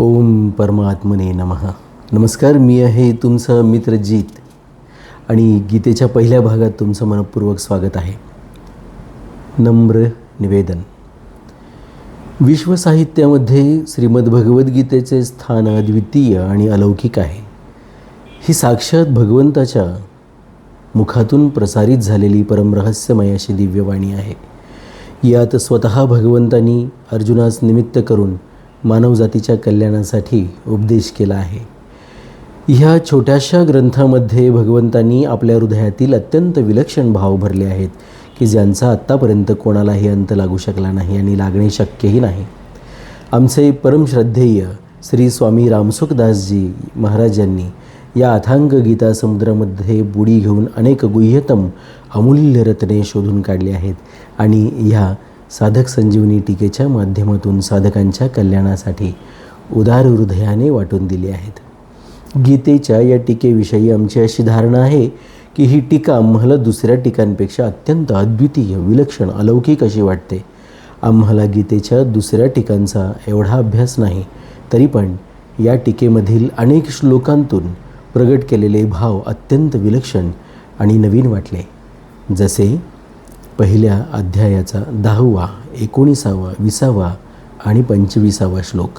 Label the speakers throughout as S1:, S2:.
S1: ओम परमात्मने नमः. नमस्कार मी आहे तुमचं मित्र जीत. आणि गीतेच्या पहिल्या भागात तुमचं मनपूर्वक स्वागत आहे. नम्र निवेदन. विश्वसाहित्यामध्ये श्रीमद्भगवद्गीतेचे स्थान अद्वितीय आणि अलौकिक आहे. ही साक्षात भगवंताच्या मुखातून प्रसारित झालेली परमरहस्यमय अशी दिव्यवाणी आहे. यात स्वतः भगवंतांनी अर्जुनास निमित्त करून मानवजातीच्या कल्याणासाठी उपदेश केला आहे. ह्या छोट्याशा ग्रंथामध्ये भगवंतांनी आपल्या हृदयातील अत्यंत विलक्षण भाव भरले आहेत की ज्यांचा आत्तापर्यंत कोणालाही अंत लागू शकला नाही आणि लागणे शक्यही नाही. आमचे परमश्रद्धेय श्री स्वामी रामसुखदासजी महाराजांनी या अथांग गीता समुद्रामध्ये बुडी घेऊन अनेक गुह्यतम अमूल्य रत्ने शोधून काढली आहेत आणि ह्या साधक संजीवनी टीकेच्या माध्यमातून साधकांच्या कल्याणासाठी उदार हृदयाने वाटून दिली आहेत. गीतेच्या या टीकेविषयी आमची अशी धारणा आहे की ही टीका आम्हाला दुसऱ्या टीकांपेक्षा अत्यंत अद्वितीय विलक्षण अलौकिक अशी वाटते. आम्हाला गीतेच्या दुसऱ्या टीकांचा एवढा अभ्यास नाही तरी पण या टीकेमधील अनेक श्लोकांतून प्रगट केलेले भाव अत्यंत विलक्षण आणि नवीन वाटले. जसे पहिल्या अध्यायाचा दहावा एकोणीसावा विसावा आणि पंचवीसावा श्लोक.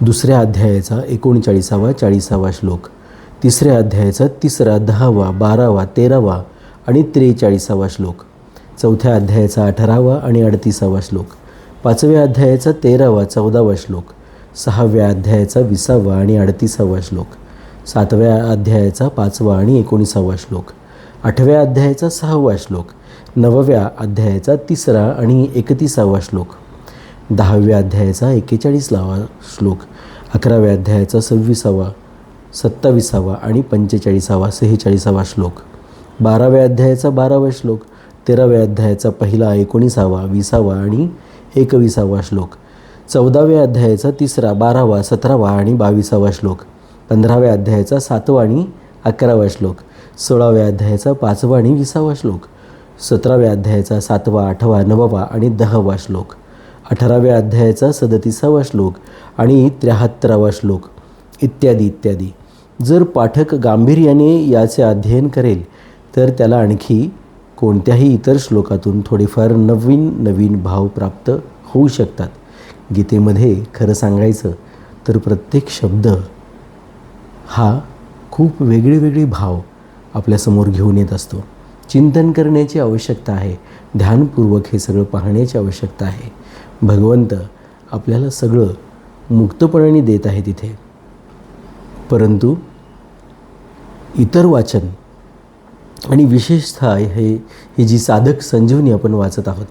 S1: दुसऱ्या अध्यायाचा एकोणचाळीसावा चाळीसावा श्लोक. तिसऱ्या अध्यायाचा तिसरा दहावा बारावा तेरावा आणि त्रेचाळीसावा श्लोक. चौथ्या अध्यायाचा अठरावा आणि अडतीसावा श्लोक. पाचव्या अध्यायाचा तेरावा चौदावा श्लोक. सहाव्या अध्यायाचा विसावा आणि अडतीसावा श्लोक. सातव्या अध्यायाचा पाचवा आणि एकोणीसावा श्लोक. आठव्या अध्यायाचा सहावा श्लोक. नवव्या अध्यायाचा तिसरा आणि एकतीसावा श्लोक. दहाव्या अध्यायाचा एकेचाळीसलावा श्लोक. अकराव्या अध्यायाचा सव्वीसावा सत्ताविसावा आणि पंचेचाळीसावा सेहेचाळीसावा श्लोक. बाराव्या अध्यायाचा बारावा श्लोक. तेराव्या अध्यायाचा पहिला एकोणीसावा विसावा आणि एकविसावा श्लोक. चौदाव्या अध्यायाचा तिसरा बारावा सतरावा आणि बावीसावा श्लोक. पंधराव्या अध्यायाचा सातवा आणि अकरावा श्लोक. सोळाव्या अध्यायाचा पाचवा आणि विसावा श्लोक. सतराव्या अध्यायाचा सातवा आठवा नववा आणि दहावा श्लोक. अठराव्या अध्यायाचा सदतीसावा श्लोक आणि त्र्याहत्तरावा श्लोक. इत्यादी इत्यादी. जर पाठक गांभीर्याने याचे अध्ययन करेल तर त्याला आणखी कोणत्याही इतर श्लोकातून थोडेफार नवीन नवीन भाव प्राप्त होऊ शकतात. गीतेमध्ये खरं सांगायचं तर प्रत्येक शब्द हा खूप वेगळे वेगळे भाव आपल्यासमोर घेऊन येत असतो. चिंतन करण्याची आवश्यकता आहे. ध्यानपूर्वक हे सगळं पाहण्याची आवश्यकता आहे. भगवंत आपल्याला सगळं मुक्तपणाने देत आहे तिथे परंतु इतर वाचन आणि विशेषतः हे ही जी साधक संजीवनी आपण वाचत आहोत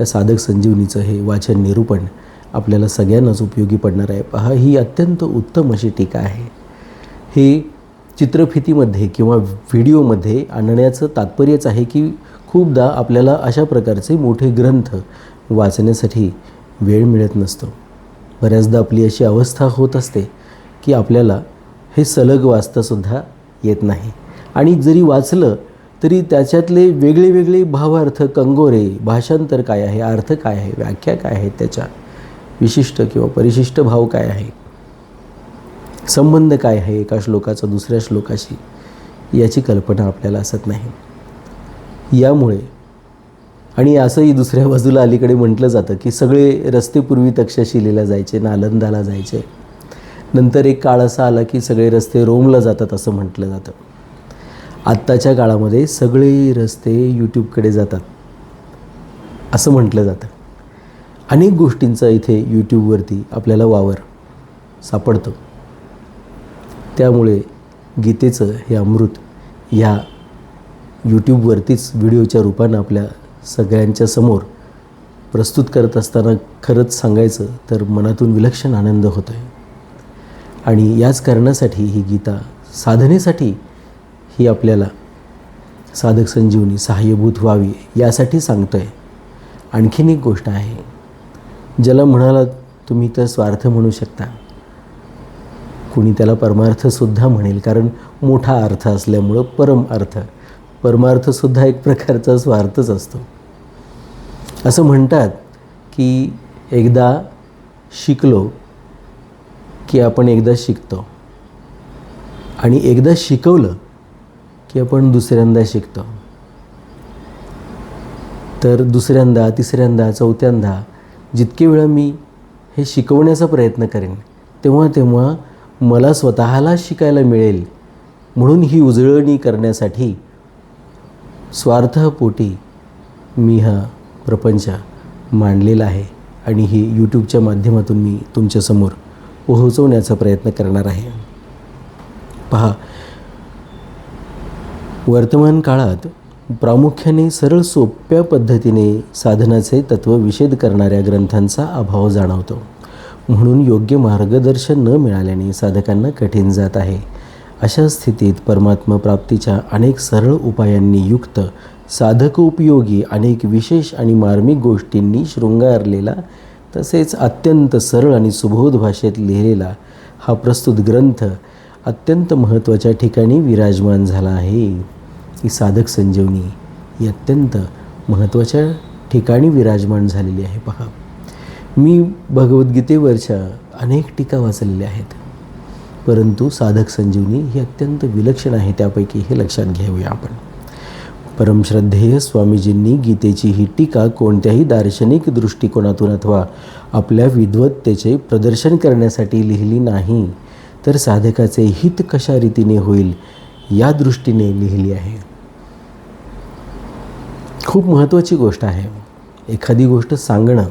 S1: या साधक संजीवनीचं हे वाचन निरूपण आपल्याला सगळ्यांनाच उपयोगी पडणार आहे. पहा ही अत्यंत उत्तम अशी टीका आहे. हे चित्रफितीमध्ये किंवा व्हिडिओमध्ये आणण्याचं तात्पर्यच आहे की खूपदा आपल्याला अशा प्रकारचे मोठे ग्रंथ वाचण्यासाठी वेळ मिळत नसतो. बऱ्याचदा आपली अशी अवस्था होत असते की आपल्याला हे सलग वाचतासुद्धा येत नाही. आणि जरी वाचलं तरी त्याच्यातले वेगळे वेगळे भावार्थ कंगोरे भाषांतर काय आहे अर्थ काय आहे व्याख्या काय आहेत त्याच्या विशिष्ट किंवा परिशिष्ट भाव काय आहे संबंध काय आहे एका श्लोकाचा दुसऱ्या श्लोकाशी? याची कल्पना आपल्याला असत नाही. यामुळे आणि असंही दुसऱ्या बाजूला अलीकडे म्हटलं जातं की सगळे रस्ते पूर्वी तक्षशिलेला जायचे नालंदाला जायचे. नंतर एक काळ असा आला की सगळे रस्ते रोमला जातात असं म्हटलं जातं. आत्ताच्या काळामध्ये सगळे रस्ते यूट्यूबकडे जातात असं म्हटलं जातं. अनेक गोष्टींचा इथे यूट्यूबवरती आपल्याला वावर सापडतो. त्यामुळे गीतेचं हे अमृत ह्या यूट्यूबवरतीच व्हिडिओच्या रूपानं आपल्या सगळ्यांच्या समोर प्रस्तुत करत असताना खरंच सांगायचं तर मनातून विलक्षण आनंद होतो आहे आणि याच कारणासाठी ही गीता साधनेसाठी ही आपल्याला साधक संजीवनी सहाय्यभूत व्हावी यासाठी सांगतो आहे आणखीन एक गोष्ट आहे. ज्याला म्हणाला तुम्ही तर स्वार्थ म्हणू शकता. कुणी त्याला परमार्थसुद्धा म्हणेल कारण मोठा अर्थ असल्यामुळं परम अर्थ. परमार्थसुद्धा एक प्रकारचा स्वार्थच असतो. असं म्हणतात की एकदा शिकलो की आपण एकदा शिकतो. आणि एकदा शिकवलं की आपण दुसऱ्यांदा शिकतो. तर दुसऱ्यांदा तिसऱ्यांदा चौथ्यांदा जितके वेळा मी हे शिकवण्याचा प्रयत्न करेन तेव्हा तेव्हा मला स्वतःला शिकायला मिळेल म्हणून ही उजळणी करण्यासाठी स्वार्थपोटी मी हा प्रपंच मांडलेला आहे आणि ही यूट्यूबच्या माध्यमातून मी तुमच्यासमोर पोहोचवण्याचा प्रयत्न करणार आहे. पहा वर्तमान काळात प्रामुख्याने सरळ सोप्या पद्धतीने साधनाचे तत्त्वविषेद करणाऱ्या ग्रंथांचा अभाव जाणवतो. म्हणून योग्य मार्गदर्शन न मिळाल्याने साधकांना कठीण जात आहे. अशा स्थितीत परमात्मा प्राप्तीच्या अनेक सरळ उपायांनी युक्त साधकोपयोगी अनेक विशेष आणि मार्मिक गोष्टींनी शृंगारलेला तसेच अत्यंत सरळ आणि सुबोध भाषेत लिहिलेला हा प्रस्तुत ग्रंथ अत्यंत महत्त्वाच्या ठिकाणी विराजमान झाला आहे. ही साधक संजीवनी ही अत्यंत महत्त्वाच्या ठिकाणी विराजमान झालेली आहे. पहा. मी भगवद्गीतेवरच्या अनेक टीका वाचलेल्या आहेत. परंतु साधक संजीवनी ही अत्यंत विलक्षण आहे त्यापैकी हे लक्षात घेऊया आपण. परमश्रद्धेय स्वामीजींनी गीतेची ही टीका कोणत्याही दार्शनिक दृष्टिकोनातून अथवा आपल्या विद्वत्तेचे प्रदर्शन करण्यासाठी लिहिली नाही तर साधकाचे हित कशा रीतीने होईल या दृष्टीने लिहिली आहे. खूप महत्त्वाची गोष्ट आहे. एखादी गोष्ट सांगणं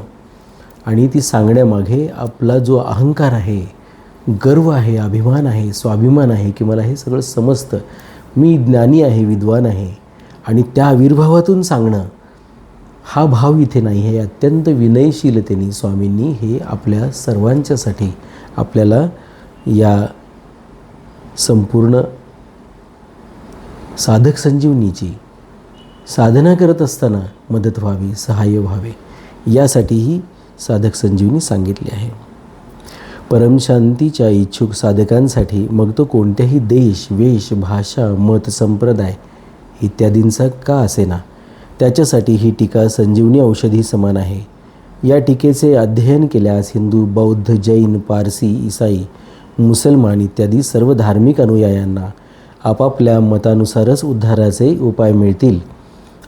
S1: आणि ती सांगण्यामागे आपला जो अहंकार आहे गर्व आहे अभिमान आहे स्वाभिमान आहे की मला हे सगळं समजतं. मी ज्ञानी आहे विद्वान आहे आणि त्या आविर्भावातून सांगणं हा भाव इथे नाही हे अत्यंत विनयशीलतेने स्वामींनी हे आपल्या सर्वांच्यासाठी आपल्याला या संपूर्ण साधक संजीवनीची साधना करत असताना मदत व्हावी सहाय्य व्हावे यासाठीही साधक संजीवनी सांगितली आहे. परमशांतीच्या इच्छुक साधकांसाठी मग तो कोणत्याही देश वेश भाषा मत संप्रदाय इत्यादींचा का असेना? त्याच्यासाठी ही टीका संजीवनी औषधी समान आहे. या टीकेचे अध्ययन केल्यास हिंदू बौद्ध जैन पारसी इसाई मुसलमान इत्यादी सर्व धार्मिक अनुयायांना आपापल्या मतानुसारच उद्धाराचे उपाय मिळतील.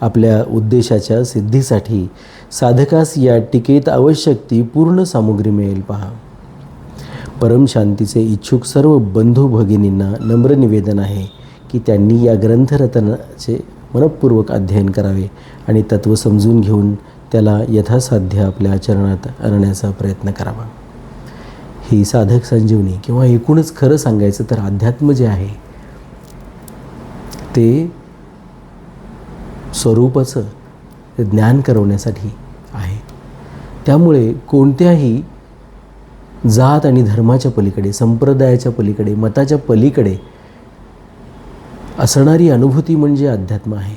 S1: आपल्या उद्देशाच्या सिद्धीसाठी साधकास या टीकेत आवश्यक ती पूर्ण सामुग्री मिळेल पहा. परमशांतीचे इच्छुक सर्व बंधू भगिनींना नम्र निवेदन आहे की त्यांनी या ग्रंथरत्नाचे मनपूर्वक अध्ययन करावे आणि तत्त्व समजून घेऊन त्याला यथासाध्य आपल्या आचरणात आणण्याचा प्रयत्न करावा. ही साधक संजीवनी किंवा एकूणच खरं सांगायचं तर अध्यात्म जे आहे ते स्वरूपाचं ज्ञान करवण्यासाठी आहे. त्यामुळे कोणत्याही जात आणि धर्माच्या पलीकडे संप्रदायाच्या पलीकडे मताच्या पलीकडे असणारी अनुभूती म्हणजे अध्यात्म आहे.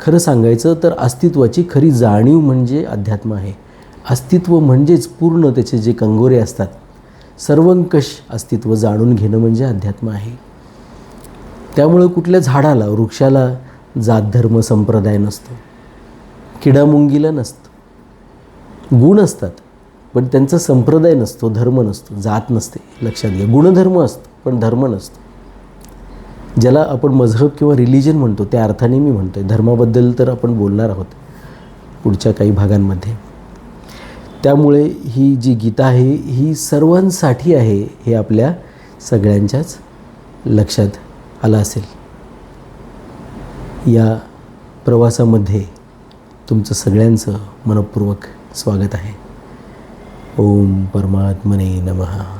S1: खरं सांगायचं तर अस्तित्वाची खरी जाणीव म्हणजे अध्यात्म आहे. अस्तित्व म्हणजेच पूर्ण त्याचे जे कंगोरे असतात सर्वंकष अस्तित्व जाणून घेणं म्हणजे अध्यात्म आहे. त्यामुळं कुठल्या झाडाला वृक्षाला जात धर्म संप्रदाय नसतो. किडामुंगीला नसतं. गुण असतात पण त्यांचा संप्रदाय नसतो धर्म नसतो जात नसते लक्षात घ्या. गुणधर्म असतो पण धर्म नसतो. ज्याला आपण मजहब किंवा रिलिजन म्हणतो त्या अर्थाने मी म्हणतो आहे धर्माबद्दल तर आपण बोलणार आहोत पुढच्या काही भागांमध्ये. त्यामुळे ही जी गीता आहे ही सर्वांसाठी आहे हे आपल्या सगळ्यांच्याच लक्षात आलं असेल. या प्रवासामध्ये तुमचं सगळ्यांचं मनपूर्वक स्वागत आहे. ओम परमात्मने नमः.